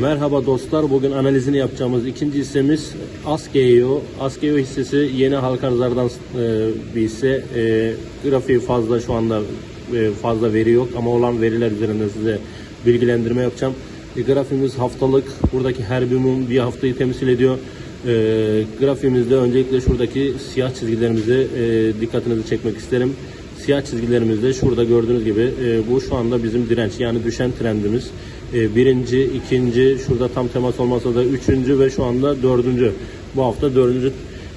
Merhaba dostlar. Bugün analizini yapacağımız ikinci hissemiz Askeo. Askeo hissesi yeni halka arzlardan e, bir hisse. E, grafiği fazla şu anda e, fazla veri yok ama olan veriler üzerinde size bilgilendirme yapacağım. Grafiğimiz haftalık. Buradaki her bir mum bir haftayı temsil ediyor. E, grafiğimizde öncelikle şuradaki siyah çizgilerimize e, dikkatinizi çekmek isterim. Siyah çizgilerimizde şurada gördüğünüz gibi bu şu anda bizim direnç yani düşen trendimiz. E, birinci, ikinci, şurada tam temas olmasa da üçüncü ve şu anda dördüncü. Bu hafta dördüncü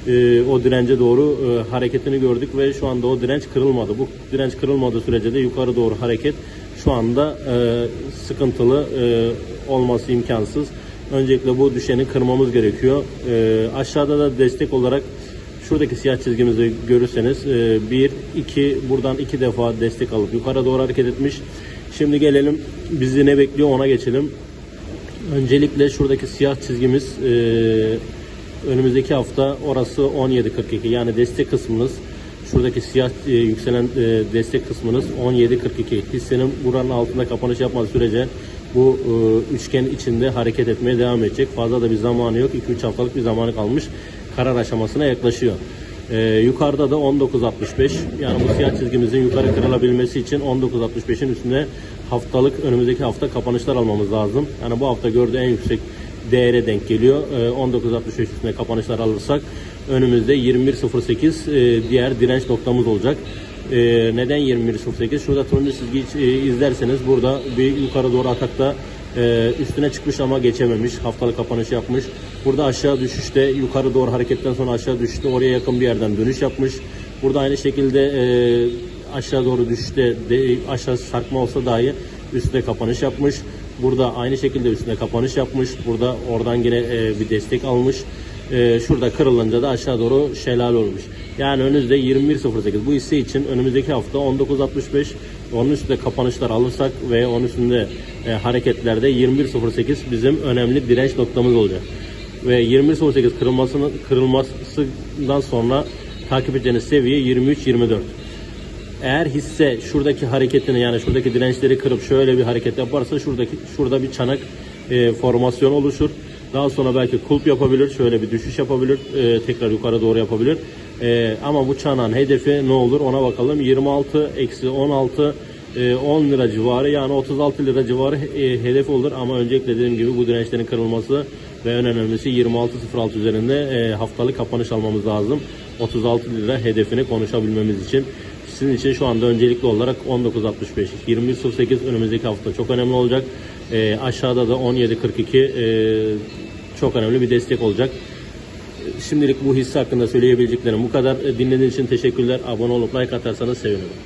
e, o dirence doğru e, hareketini gördük ve şu anda o direnç kırılmadı. Bu direnç kırılmadığı sürece de yukarı doğru hareket şu anda e, sıkıntılı e, olması imkansız. Öncelikle bu düşeni kırmamız gerekiyor. E, aşağıda da destek olarak Şuradaki siyah çizgimizi görürseniz 1, 2 buradan iki defa destek alıp yukarı doğru hareket etmiş. Şimdi gelelim bizi ne bekliyor ona geçelim. Öncelikle şuradaki siyah çizgimiz e, önümüzdeki hafta orası 17.42 yani destek kısmınız şuradaki siyah e, yükselen e, destek kısmınız 17.42 hissenin buranın altında kapanış yapmadığı sürece bu e, üçgen içinde hareket etmeye devam edecek. Fazla da bir zamanı yok. 2-3 haftalık bir zamanı kalmış. Karar aşamasına yaklaşıyor. E, yukarıda da 19.65 yani bu siyah çizgimizin yukarı kırılabilmesi için 19.65'in üstünde haftalık önümüzdeki hafta kapanışlar almamız lazım. Yani bu hafta gördüğü en yüksek değere denk geliyor. E, 19.65 üstünde kapanışlar alırsak önümüzde 21.08 e, diğer direnç noktamız olacak. E, neden 21.08? Şurada turuncu çizgiyi e, izlerseniz burada bir yukarı doğru atakta e, üstüne çıkmış ama geçememiş. Haftalık kapanış yapmış. Burada aşağı düşüşte yukarı doğru hareketten sonra aşağı düşüşte oraya yakın bir yerden dönüş yapmış. Burada aynı şekilde e, aşağı doğru düşüşte aşağı sarkma olsa dahi üstüne kapanış yapmış. Burada aynı şekilde üstüne kapanış yapmış. Burada oradan yine e, bir destek almış. E, şurada kırılınca da aşağı doğru şelale olmuş. Yani önünüzde 21.08. Bu hisse için önümüzdeki hafta 19.65 onun üstünde kapanışlar alırsak ve onun üstünde e, hareketlerde 21.08 bizim önemli direnç noktamız olacak. Ve 21.08 kırılmasının kırılmasından sonra takip edeceğiniz seviye 23-24. Eğer hisse şuradaki hareketini yani şuradaki dirençleri kırıp şöyle bir hareket yaparsa şuradaki şurada bir çanak e, formasyon oluşur. Daha sonra belki kulp yapabilir, şöyle bir düşüş yapabilir, e, tekrar yukarı doğru yapabilir. E, ama bu çanağın hedefi ne olur ona bakalım. 26 eksi 16 e, 10 lira civarı yani 36 lira civarı e, hedef olur. Ama öncelikle dediğim gibi bu dirençlerin kırılması ve en önemlisi 26.06 üzerinde e, haftalık kapanış almamız lazım. 36 lira hedefini konuşabilmemiz için. Sizin için şu anda öncelikli olarak 19.65, 21.08 önümüzdeki hafta çok önemli olacak. E, aşağıda da 17.42 e, çok önemli bir destek olacak. Şimdilik bu hisse hakkında söyleyebileceklerim bu kadar. E, Dinlediğiniz için teşekkürler. Abone olup like atarsanız sevinirim.